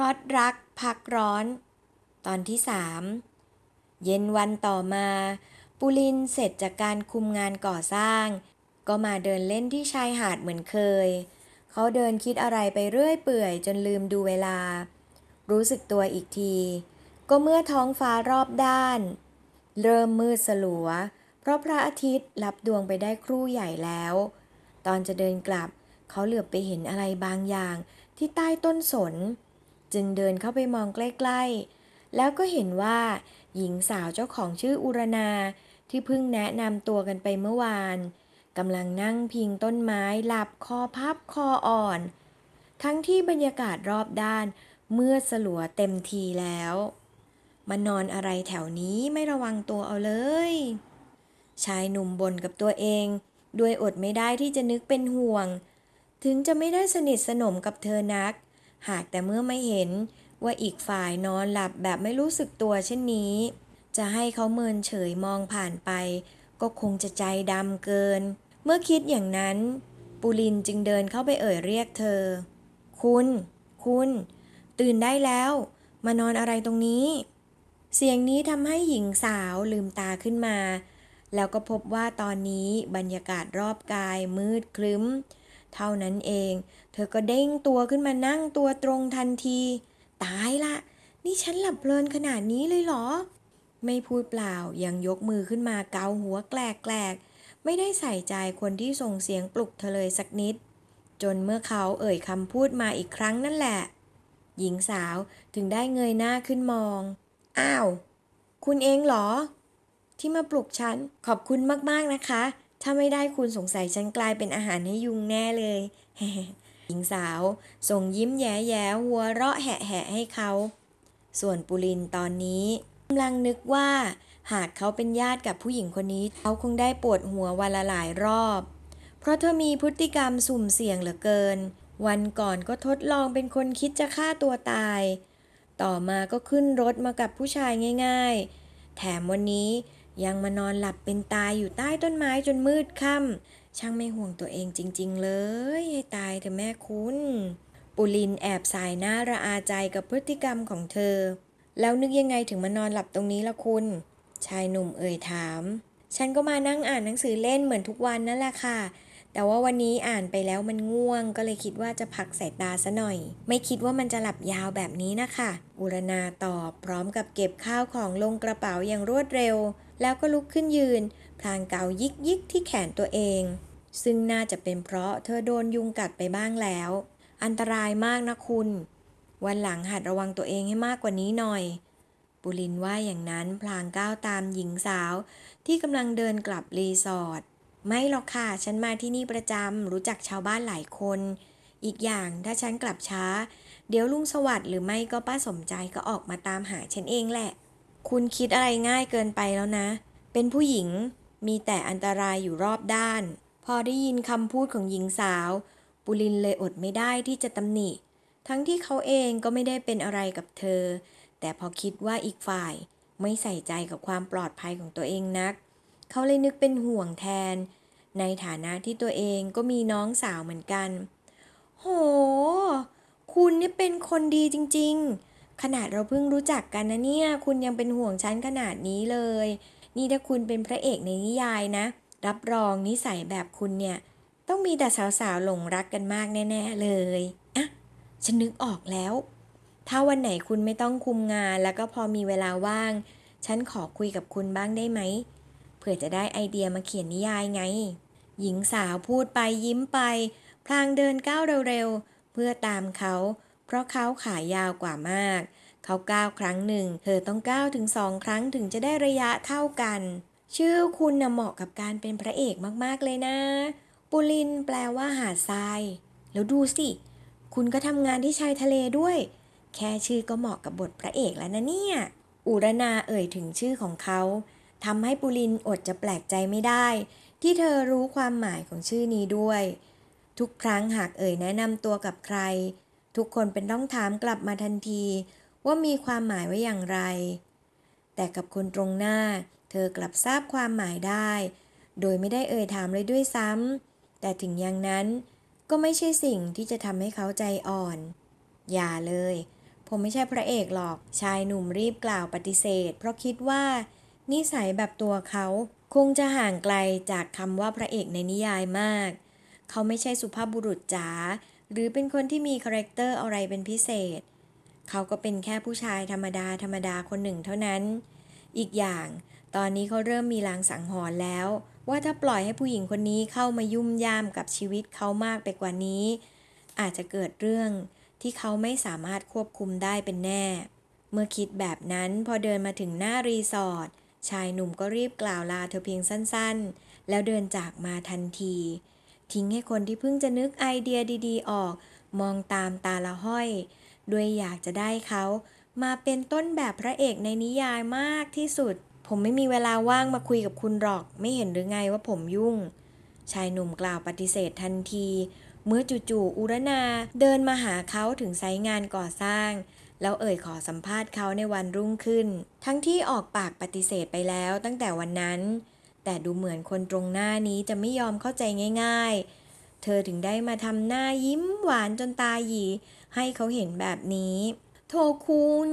ราะรักพักร้อน ตอนที่สามเย็นวันต่อมา ปุลินเสร็จจากการคุมงานก่อสร้าง ก็มาเดินเล่นที่ชายหาดเหมือนเคย เขาเดินคิดอะไรไปเรื่อยเปื่อยจนลืมดูเวลา รู้สึกตัวอีกที ก็เมื่อท้องฟ้ารอบด้าน เริ่มมืดสลัว เพราะพระอาทิตย์รับดวงไปได้ครู่ใหญ่แล้ว ตอนจะเดินกลับ เขาเหลือบไปเห็นอะไรบางอย่างที่ใต้ต้นสน จึงเดินเข้าไปมองใกล้ๆ แล้วก็เห็นว่า หญิงสาวเจ้าของชื่ออุรนาที่เพิ่งแนะนำตัวกันไปเมื่อวานกำลังนั่งพิงต้นไม้หลับคอพับคออ่อน ทั้งที่บรรยากาศรอบด้านเมืดสลัวเต็มทีแล้วมานอนอะไรแถวนี้ไม่ระวังตัวเอาเลย ชายหนุ่มบ่นกับตัวเอง ด้วยอดไม่ได้ที่จะนึกเป็นห่วง ถึงจะไม่ได้สนิทสนมกับเธอนัก หากแต่เมื่อไม่เห็นว่าอีกฝ่ายนอนหลับแบบไม่รู้สึกตัวเช่นนี้ จะให้เขาเมินเฉยมองผ่านไป ก็คงจะใจดำเกิน เมื่อคิดอย่างนั้น ปุลินจึงเดินเข้าไปเอ่ยเรียกเธอ คุณ คุณ ตื่นได้แล้ว มานอนอะไรตรงนี้ เสียงนี้ทำให้หญิงสาวลืมตาขึ้นมา แล้วก็พบว่าตอนนี้บรรยากาศรอบกายมืดครึ้ม เท่านั้นเอง เธอก็เด้งตัวขึ้นมานั่งตัวตรงทันที ตายละ นี่ฉันหลับเพลินขนาดนี้เลยเหรอ ไม่พูดเปล่ายังยกมือขึ้นมาเกาหัวแกลกแกลกไม่ได้ใส่ใจคนที่ส่งเสียงปลุกเธอเลยสักนิด จนเมื่อเขาเอ่ยคำพูดมาอีกครั้งนั่นแหละ หญิงสาวถึงได้เงยหน้าขึ้นมอง อ้าว คุณเองเหรอ ที่มาปลุกฉันขอบคุณมากๆนะคะ ถ้าไม่ได้คุณสงสัยฉันกลายเป็นอาหารให้ยุงแน่เลย หญิงสาวส่งยิ้มแย้ๆหัวเราะแหะๆให้เขา ส่วนปุลินตอนนี้กำลังนึกว่า หากเขาเป็นญาติกับผู้หญิงคนนี้ เขาคงได้ปวดหัววันละหลายรอบ เพราะเธอมีพฤติกรรมสุ่มเสี่ยงเหลือเกิน วันก่อนก็ทดลองเป็นคนคิดจะฆ่าตัวตาย ต่อมาก็ขึ้นรถมากับผู้ชายง่าย ๆ แถมวันนี้ ยังมานอนหลับเป็นตายอยู่ใต้ต้นไม้จนมืดค่ำช่างไม่ห่วงตัวเองจริง ๆ เลยให้ตายเถอะแม่คุณ ปุลินแอบสายหน้าระอาใจกับพฤติกรรมของเธอ แล้วนึกยังไงถึงมานอนหลับตรงนี้ล่ะคุณ ชายหนุ่มเอ่ยถาม ฉันก็มานั่งอ่านหนังสือเล่นเหมือนทุกวันนั่นแหละค่ะแต่ว่าวันนี้อ่านไปแล้วมันง่วง ก็เลยคิดว่าจะพักสายตาซะหน่อย ไม่คิดว่ามันจะหลับยาวแบบนี้นะคะ อุรนาตอบพร้อมกับเก็บข้าวของลงกระเป๋าอย่างรวดเร็ว แล้วก็ลุกขึ้นยืน พลางเกายิกยิกที่แขนตัวเอง ซึ่งน่าจะเป็นเพราะเธอโดนยุงกัดไปบ้างแล้ว อันตรายมากนะคุณ วันหลังหัดระวังตัวเองให้มากกว่านี้หน่อย ปุลินว่าอย่างนั้นพลางก้าวตามหญิงสาว ที่กำลังเดินกลับรีสอร์ทไม่หรอกค่ะ ฉันมาที่นี่ประจำรู้จักชาวบ้านหลายคน อีกอย่างถ้าฉันกลับช้า เดี๋ยวลุงสวัสด์หรือไม่ก็ป้าสมใจก็ออกมาตามหาฉันเองแหละ คุณคิดอะไรง่ายเกินไปแล้วนะ เป็นผู้หญิงมีแต่อันตรายอยู่รอบด้าน พอได้ยินคำพูดของหญิงสาว ปุลินเลยอดไม่ได้ที่จะตำหนิ ทั้งที่เขาเองก็ไม่ได้เป็นอะไรกับเธอ แต่พอคิดว่าอีกฝ่ายไม่ใส่ใจกับความปลอดภัยของตัวเองนัก เขาเลยนึกเป็นห่วงแทน ในฐานะที่ตัวเองก็มีน้องสาวเหมือนกัน โห คุณนี่เป็นคนดีจริง ๆ ขนาดเราเพิ่งรู้จักกันนะเนี่ย คุณยังเป็นห่วงฉันขนาดนี้เลย นี่ถ้าคุณเป็นพระเอกในนิยายนะ รับรองนิสัยแบบคุณเนี่ย ต้องมีแต่สาวๆหลงรักกันมากแน่ๆเลยอะฉันนึกออกแล้ว ถ้าวันไหนคุณไม่ต้องคุมงานแล้วก็พอมีเวลาว่าง ฉันขอคุยกับคุณบ้างได้ไหมเผื่อจะได้ไอเดียมาเขียนนิยายไง หญิงสาวพูดไปยิ้มไป พลางเดินก้าวเร็วๆเพื่อตามเขา เพราะเขาขายาวกว่ามาก เขาก้าวครั้งหนึ่ง เธอต้องก้าวถึงสองครั้งถึงจะได้ระยะเท่ากัน ชื่อคุณน่ะเหมาะกับการเป็นพระเอกมากๆเลยนะปุลินแปลว่าหาดทราย แล้วดูสิ คุณก็ทำงานที่ชายทะเลด้วย แค่ชื่อก็เหมาะกับบทพระเอกแล้วนะเนี่ย อุรนาเอ่ยถึงชื่อของเขาทำให้ปุลินอดจะแปลกใจไม่ได้ ที่เธอรู้ความหมายของชื่อนี้ด้วย ทุกครั้งหากเอ่ยแนะนำตัวกับใคร ทุกคนเป็นต้องถามกลับมาทันทีว่ามีความหมายไว้อย่างไร แต่กับคนตรงหน้า เธอกลับทราบความหมายได้ โดยไม่ได้เอ่ยถามเลยด้วยซ้ำแต่ถึงอย่างนั้นก็ไม่ใช่สิ่งที่จะทำให้เขาใจอ่อน อย่าเลย ผมไม่ใช่พระเอกหรอก ชายหนุ่มรีบกล่าวปฏิเสธ เพราะคิดว่านิสัยแบบตัวเขาคงจะห่างไกลจากคำว่าพระเอกในนิยายมาก เขาไม่ใช่สุภาพบุรุษจ๋า หรือเป็นคนที่มีคาแรคเตอร์อะไรเป็นพิเศษ เขาก็เป็นแค่ผู้ชายธรรมดาธรรมดาคนหนึ่งเท่านั้น อีกอย่าง ตอนนี้เขาเริ่มมีลางสังหรณ์แล้ว ว่าถ้าปล่อยให้ผู้หญิงคนนี้เข้ามายุ่มย่ามกับชีวิตเขามากไปกว่านี้ อาจจะเกิดเรื่องที่เขาไม่สามารถควบคุมได้เป็นแน่ เมื่อคิดแบบนั้นพอเดินมาถึงหน้ารีสอร์ทชายหนุ่มก็รีบกล่าวลาเธอเพียงสั้นๆ แล้วเดินจากมาทันที ทิ้งให้คนที่เพิ่งจะนึกไอเดียดีๆ ออก มองตามตาละห้อย ด้วยอยากจะได้เขา มาเป็นต้นแบบพระเอกในนิยายมากที่สุด ผมไม่มีเวลาว่างมาคุยกับคุณหรอก ไม่เห็นหรือไงว่าผมยุ่ง ชายหนุ่มกล่าวปฏิเสธทันที เมื่อจู่ๆอุรนาเดินมาหาเขาถึงไซต์งานก่อสร้าง แล้วเอ่ยขอสัมภาษณ์เขาในวันรุ่งขึ้น ทั้งที่ออกปากปฏิเสธไปแล้วตั้งแต่วันนั้น แต่ดูเหมือนคนตรงหน้านี้จะไม่ยอมเข้าใจง่าย ๆ เธอถึงได้มาทำหน้ายิ้มหวานจนตาหยีให้เขาเห็นแบบนี้ โทคุณ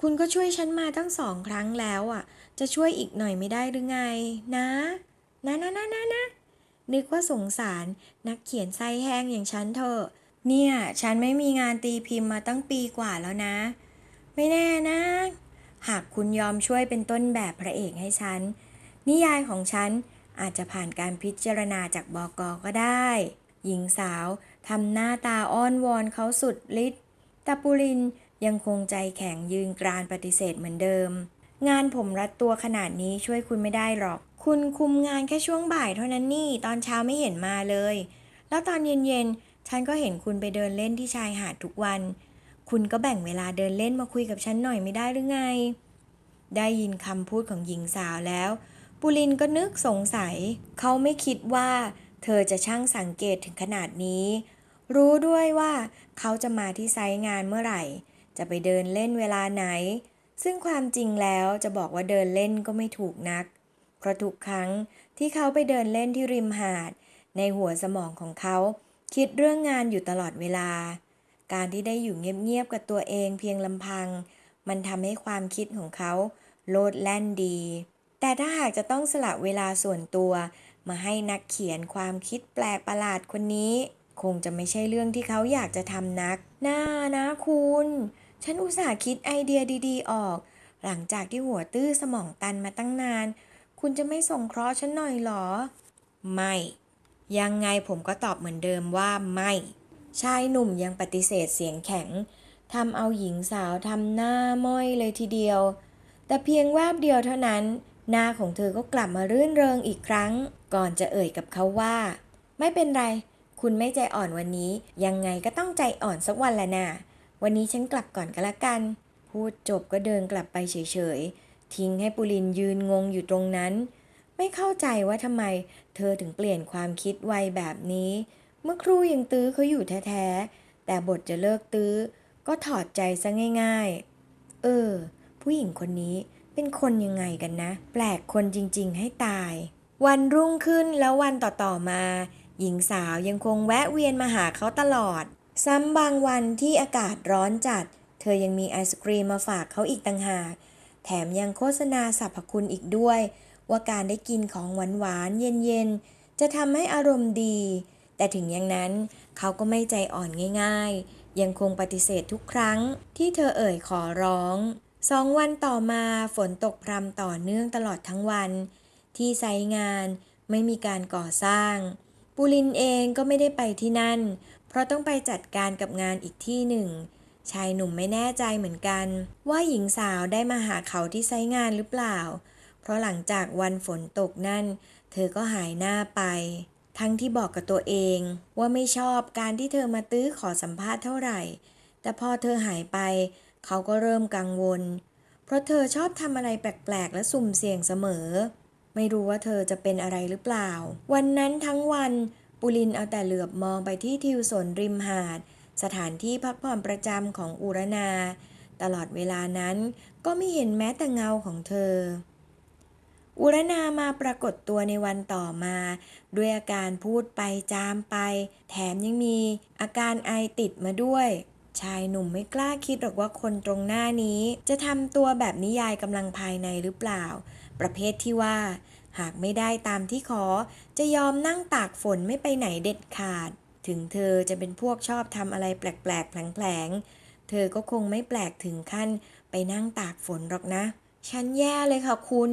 คุณก็ช่วยฉันมาตั้งสองครั้งแล้วอะ จะช่วยอีกหน่อยไม่ได้หรือไง นะ นะนะนะนะนะนึกว่าสงสารนักเขียนไส้แห้งอย่างฉันเถอะ เนี่ย ฉันไม่มีงานตีพิมพ์มาตั้งปีกว่าแล้วนะ ไม่แน่นะ หากคุณยอมช่วยเป็นต้นแบบพระเอกให้ฉัน นิยายของฉันอาจจะผ่านการพิจารณาจากบอกอก็ได้ หญิงสาวทำหน้าตาอ้อนวอนเขาสุดฤทธิ์แต่ปุรินยังคงใจแข็งยืนกรานปฏิเสธเหมือนเดิม งานผมรัดตัวขนาดนี้ช่วยคุณไม่ได้หรอก คุณคุมงานแค่ช่วงบ่ายเท่านั้นนี่ ตอนเช้าไม่เห็นมาเลย แล้วตอนเย็นๆ ฉันก็เห็นคุณไปเดินเล่นที่ชายหาดทุกวัน คุณก็แบ่งเวลาเดินเล่นมาคุยกับฉันหน่อยไม่ได้หรือไง ได้ยินคำพูดของหญิงสาวแล้ว ปุลินก็นึกสงสัย เขาไม่คิดว่า เธอจะช่างสังเกตถึงขนาดนี้ รู้ด้วยว่าเขาจะมาที่ไซต์งานเมื่อไหร่ จะไปเดินเล่นเวลาไหน ซึ่งความจริงแล้วจะบอกว่าเดินเล่นก็ไม่ถูกนัก เพราะทุกครั้งที่เขาไปเดินเล่นที่ริมหาด ในหัวสมองของเขา คิดเรื่องงานอยู่ตลอดเวลา การที่ได้อยู่เงียบๆกับตัวเองเพียงลำพัง มันทำให้ความคิดของเขาโลดแล่นดี แต่ถ้าหากจะต้องสละเวลาส่วนตัว มาให้นักเขียนความคิดแปลกประหลาดคนนี้ คงจะไม่ใช่เรื่องที่เขาอยากจะทำนัก น่านะคุณ ฉันอุตส่าห์คิดไอเดียดีๆ ออก หลังจากที่หัวตื้อสมองตันมาตั้งนาน คุณจะไม่ส่งเคราะห์ฉันหน่อยหรอ ไม่ ยังไงผมก็ตอบเหมือนเดิมว่าไม่ ชายหนุ่มยังปฏิเสธเสียงแข็งทำเอาหญิงสาวทำหน้าม้อยเลยทีเดียว แต่เพียงแวบเดียวเท่านั้น หน้าของเธอก็กลับมารื่นเริงอีกครั้ง ก่อนจะเอ่ยกับเขาว่า ไม่เป็นไร คุณไม่ใจอ่อนวันนี้ ยังไงก็ต้องใจอ่อนสักวันละน่ะวันนี้ฉันกลับก่อนก็แล้วกัน พูดจบก็เดินกลับไปเฉยๆ ทิ้งให้ปุรินยืนงงอยู่ตรงนั้น ไม่เข้าใจว่าทำไม เธอถึงเปลี่ยนความคิดไวแบบนี้ เมื่อครูยังตื้อเขาอยู่แท้ๆ แต่บทจะเลิกตื้อ ก็ถอดใจซะง่าย ๆ เออ ผู้หญิงคนนี้ เป็นคนยังไงกันนะ แปลกคนจริงๆให้ตาย วันรุ่งขึ้นแล้ววันต่อๆมา หญิงสาวยังคงแวะเวียนมาหาเขาตลอด ซ้ำบางวันที่อากาศร้อนจัด เธอยังมีไอศกรีมมาฝากเขาอีกต่างหาก แถมยังโฆษณาสรรพคุณอีกด้วย ว่าการได้กินของหวานๆเย็นๆ จะทำให้อารมณ์ดี แต่ถึงอย่างนั้นเขาก็ไม่ใจอ่อนง่าย ๆ ยังคงปฏิเสธทุกครั้งที่เธอเอ่ยขอร้อง สองวันต่อมาฝนตกพรำต่อเนื่องตลอดทั้งวัน ที่ไซงานไม่มีการก่อสร้าง ปูลินเองก็ไม่ได้ไปที่นั่น เพราะต้องไปจัดการกับงานอีกที่หนึ่ง ชายหนุ่มไม่แน่ใจเหมือนกัน ว่าหญิงสาวได้มาหาเขาที่ไซงานหรือเปล่า เพราะหลังจากวันฝนตกนั่น เธอก็หายหน้าไป ทั้งที่บอกกับตัวเองว่าไม่ชอบการที่เธอมาตื้อขอสัมภาษณ์เท่าไหร่ แต่พอเธอหายไป เขาก็เริ่มกังวล เพราะเธอชอบทำอะไรแปลกๆ และสุ่มเสี่ยงเสมอ ไม่รู้ว่าเธอจะเป็นอะไรหรือเปล่า วันนั้นทั้งวันปุลินเอาแต่เหลือบมองไปที่ทิวสนริมหาด สถานที่พักผ่อนประจำของอุรนา ตลอดเวลานั้นก็ไม่เห็นแม้แต่เงาของเธอ อุรนามาปรากฏตัวในวันต่อมา ด้วยอาการพูดไปจามไป แถมยังมีอาการไอติดมาด้วย ชายหนุ่มไม่กล้าคิดหรอกว่าคนตรงหน้านี้ จะทำตัวแบบนิยายกำลังภายในหรือเปล่า ประเภทที่ว่า หากไม่ได้ตามที่ขอ จะยอมนั่งตากฝนไม่ไปไหนเด็ดขาด ถึงเธอจะเป็นพวกชอบทำอะไรแปลกๆแผลงๆ เธอก็คงไม่แปลกถึงขั้นไปนั่งตากฝนหรอกนะ ฉันแย่เลยค่ะคุณ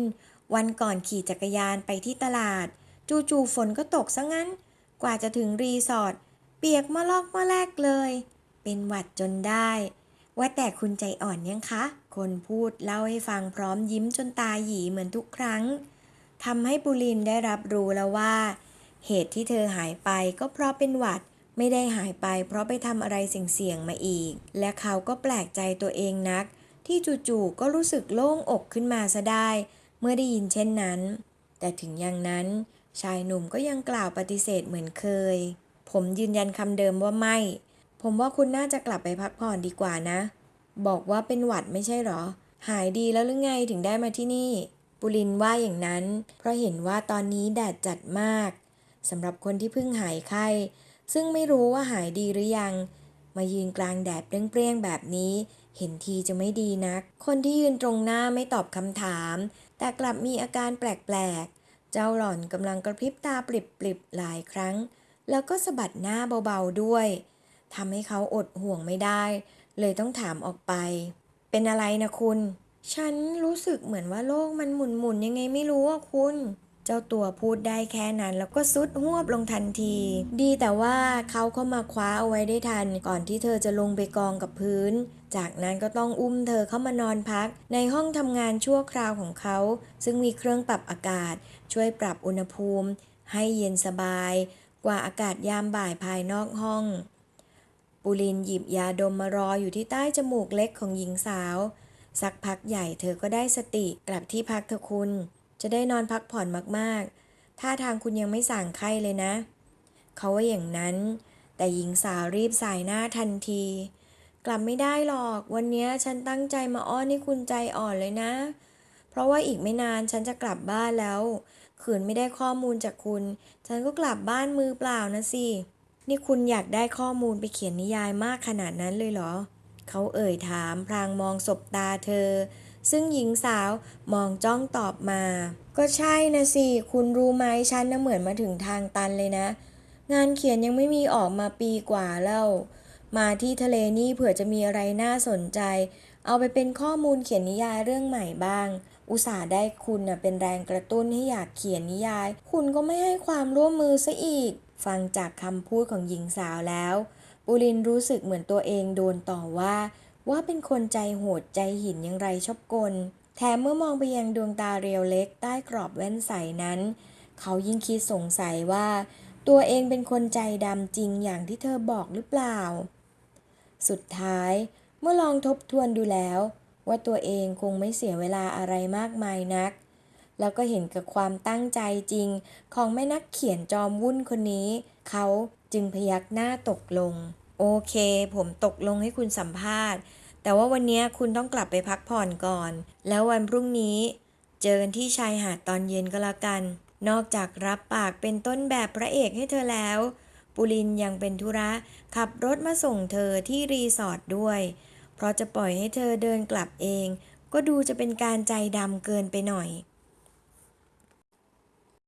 วันก่อนขี่จักรยานไปที่ตลาด จู่ๆฝนก็ตกซะงั้น กว่าจะถึงรีสอร์ทเปียกมาลอกมาแลกเลย เป็นหวัดจนได้ ว่าแต่คุณใจอ่อนยังคะ คนพูดเล่าให้ฟังพร้อมยิ้มจนตาหยีเหมือนทุกครั้งทำให้ปุลินได้รับรู้แล้วว่า เหตุที่เธอหายไปก็เพราะเป็นหวัดไม่ได้หายไปเพราะไปทำอะไรเสี่ยงๆมาอีก และเขาก็แปลกใจตัวเองนัก ที่จู่ๆก็รู้สึกโล่งอกขึ้นมาซะได้ เมื่อได้ยินเช่นนั้น แต่ถึงอย่างนั้น ชายหนุ่มก็ยังกล่าวปฏิเสธเหมือนเคย ผมยืนยันคำเดิมว่าไม่ ผมว่าคุณน่าจะกลับไปพักผ่อนดีกว่านะ บอกว่าเป็นหวัดไม่ใช่หรอ หายดีแล้วหรือไงถึงได้มาที่นี่ ปุรินว่าอย่างนั้น เพราะเห็นว่าตอนนี้แดดจัดมากสำหรับคนที่เพิ่งหายไข้ ซึ่งไม่รู้ว่าหายดีหรือยัง มายืนกลางแดดเปรี้ยงๆแบบนี้ เห็นทีจะไม่ดีนัก คนที่ยืนตรงหน้าไม่ตอบคำถาม แต่กลับมีอาการแปลกๆ เจ้าหล่อนกำลังกระพริบตาปริบๆหลายครั้ง แล้วก็สะบัดหน้าเบาๆด้วย ทำให้เขาอดห่วงไม่ได้ เลยต้องถามออกไป เป็นอะไรนะคุณ ฉันรู้สึกเหมือนว่าโลกมันหมุนๆยังไงไม่รู้อะคุณ เจ้าตัวพูดได้แค่นั้น แล้วก็ซุดหวบลงทันที ดีแต่ว่าเขาเข้ามาคว้าเอาไว้ได้ทัน ก่อนที่เธอจะลงไปกองกับพื้น จากนั้นก็ต้องอุ้มเธอเข้ามานอนพัก ในห้องทำงานชั่วคราวของเขา ซึ่งมีเครื่องปรับอากาศ ช่วยปรับอุณหภูมิ ให้เย็นสบาย กว่าอากาศยามบ่ายภายนอกห้อง ปุลินหยิบยาดมมารออยู่ที่ใต้จมูกเล็กของหญิงสาว สักพักใหญ่เธอก็ได้สติกลับที่พักเถอคุณ จะได้นอนพักผ่อนมากๆท่าทางคุณยังไม่สั่งไข้เลยนะ เขาว่าอย่างนั้น แต่หญิงสาวรีบสายหน้าทันที กลับไม่ได้หรอก วันนี้ฉันตั้งใจมาอ้อนให้คุณใจอ่อนเลยนะ เพราะว่าอีกไม่นานฉันจะกลับบ้านแล้วขืนไม่ได้ข้อมูลจากคุณ ฉันก็กลับบ้านมือเปล่านะสิ นี่คุณอยากได้ข้อมูลไปเขียนนิยายมากขนาดนั้นเลยเหรอ เขาเอ่ยถามพลางมองสบตาเธอ ซึ่งหญิงสาวมองจ้องตอบมา ก็ใช่นะสิ คุณรู้ไหมฉันน่ะเหมือนมาถึงทางตันเลยนะ งานเขียนยังไม่มีออกมาปีกว่าแล้ว มาที่ทะเลนี่เผื่อจะมีอะไรน่าสนใจ เอาไปเป็นข้อมูลเขียนนิยายเรื่องใหม่บ้างอุตส่าห์ได้คุณน่ะเป็นแรงกระตุ้นให้อยากเขียนนิยาย คุณก็ไม่ให้ความร่วมมือซะอีก ฟังจากคำพูดของหญิงสาวแล้ว ปุรินรู้สึกเหมือนตัวเองโดนต่อว่า ว่าเป็นคนใจโหดใจหินอย่างไรชอบกล แถมเมื่อมองไปยังดวงตาเรียวเล็กใต้กรอบแว่นใสนั้น เขายิ่งคิดสงสัยว่า ตัวเองเป็นคนใจดำจริงอย่างที่เธอบอกหรือเปล่า สุดท้ายเมื่อลองทบทวนดูแล้ว ว่าตัวเองคงไม่เสียเวลาอะไรมากมายนัก แล้วก็เห็นกับความตั้งใจจริง ของแม่นักเขียนจอมวุ่นคนนี้ เขาจึงพยักหน้าตกลง โอเค ผมตกลงให้คุณสัมภาษณ์ แต่ว่าวันนี้คุณต้องกลับไปพักผ่อนก่อน แล้ววันพรุ่งนี้ เจอกันที่ชายหาดตอนเย็นก็แล้วกัน นอกจากรับปากเป็นต้นแบบพระเอกให้เธอแล้ว ปุรินยังเป็นธุระขับรถมาส่งเธอที่รีสอร์ทด้วย เพราะจะปล่อยให้เธอเดินกลับเอง ก็ดูจะเป็นการใจดำเกินไปหน่อย